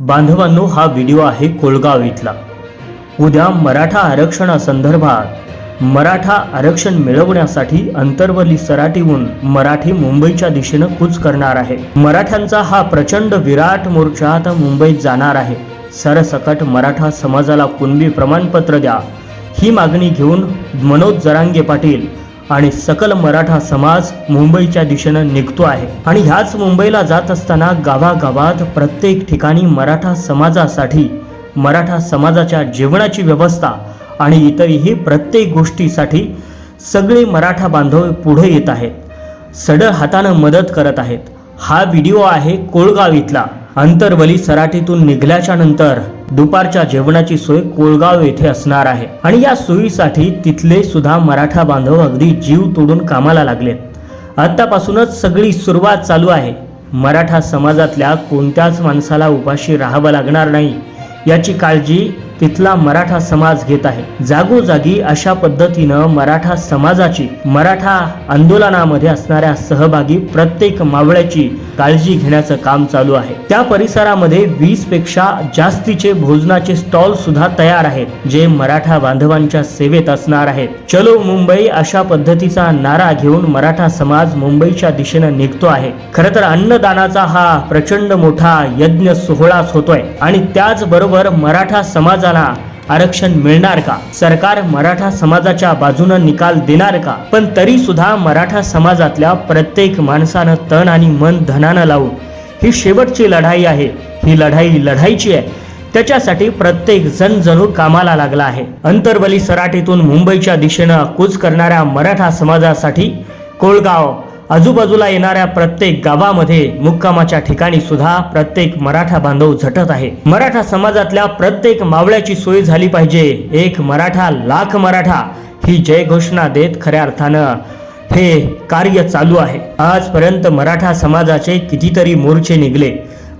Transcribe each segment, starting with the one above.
बांधवांनो हा व्हिडिओ आहे कोळगाव इथला. उद्या मराठा आरक्षणासंदर्भात मराठा आरक्षण मिळवण्यासाठी अंतर्वली सराटीहून मराठी मुंबईच्या दिशेनं कूच करणार आहे. मराठ्यांचा हा प्रचंड विराट मोर्चा आता मुंबईत जाणार आहे. सरसकट मराठा समाजाला कुणबी प्रमाणपत्र द्या. ही मागणी घेऊन मनोज जरांगे पाटील आणि सकल मराठा समाज मुंबईच्या दिशेनं निघतो आहे. आणि ह्याच मुंबईला जात असताना गावागावात प्रत्येक ठिकाणी मराठा समाजासाठी मराठा समाजाच्या जेवणाची व्यवस्था आणि इतरही प्रत्येक गोष्टीसाठी सगळे मराठा बांधव पुढे येत आहेत. सडळ हातानं मदत करत आहेत. हा व्हिडिओ आहे कोळगाव इथला. अंतरवली सराटीतून निघाल्याच्या नंतर दुपारच्या जेवणाची सोय कोळगाव येथे असणार आहे. आणि या सोयीसाठी तिथले सुद्धा मराठा बांधव अगदी जीव तोडून कामाला लागलेत. आत्तापासूनच सगळी सुरुवात चालू आहे. मराठा समाजातल्या कोणत्याच माणसाला उपाशी राहावं लागणार नाही याची काळजी तिथला मराठा समाज घेत आहे. जागोजागी अशा पद्धतीनं मराठा समाजाची मराठा आंदोलनामध्ये असणाऱ्या सहभागी प्रत्येक मावळ्याची काळजी घेण्याचं काम चालू आहे. त्या परिसरामध्ये वीसपेक्षा जास्तीचे भोजनाचे स्टॉल सुद्धा तयार आहेत जे मराठा बांधवांच्या सेवेत असणार आहेत. चलो मुंबई अशा पद्धतीचा नारा घेऊन मराठा समाज मुंबईच्या दिशेनं निघतो आहे. खर तर अन्नदानाचा हा प्रचंड मोठा यज्ञ सोहळाच होतोय. आणि त्याचबरोबर मराठा समाजाला आरक्षण मिळणार का? सरकार मराठा समाजाच्या बाजूनं निकाल देणार का? पण तरी सुद्धा मराठा समाजातल्या प्रत्येक माणसानं तण आणि मन धनानं लावून ही शेवटची लढाई आहे. ही लढाई लढायची आहे. त्याच्यासाठी प्रत्येक जण जणू कामाला लागला आहे. अंतरवली सराटीतून मुंबईच्या दिशेनं कूच करणाऱ्या मराठा समाजासाठी कोळगाव आजूबाजूला येणाऱ्या प्रत्येक गावामध्ये मुक्कामाच्या ठिकाणी सुद्धा प्रत्येक मराठा बांधव झटत आहे. मराठा समाजातल्या प्रत्येक मावळ्याची सोय झाली पाहिजे. एक मराठा लाख मराठा ही जय घोषणा देत खऱ्या अर्थानं हे कार्य चालू आहे. आजपर्यंत मराठा समाजाचे कितीतरी मोर्चे निघले.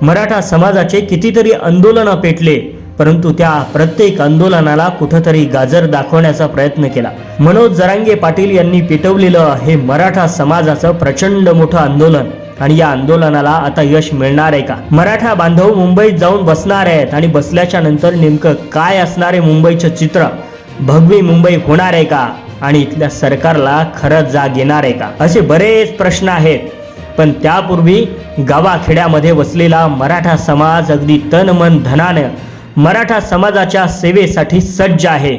मराठा समाजाचे कितीतरी आंदोलनं पेटले. परंतु त्या प्रत्येक आंदोलनाला कुठंतरी गाजर दाखवण्याचा प्रयत्न केला. मनोज जरांगे पाटील यांनी पेटवलेलं हे मराठा समाजाचं प्रचंड मोठं आंदोलन. आणि या आंदोलनाला आता यश मिळणार आहे का? मराठा बांधव मुंबईत जाऊन बसणार आहेत आणि बसल्याच्या नंतर नेमकं काय असणार आहे मुंबईचं चित्र? भगवी मुंबई होणार आहे का? आणि इथल्या सरकारला खरंच जाग येणार आहे का? असे बरेच प्रश्न आहेत. पण त्यापूर्वी गावाखेड्यामध्ये वसलेला मराठा समाज अगदी तन मन धनानं मराठा समाजाच्या सेवेसाठी सज्ज आहे.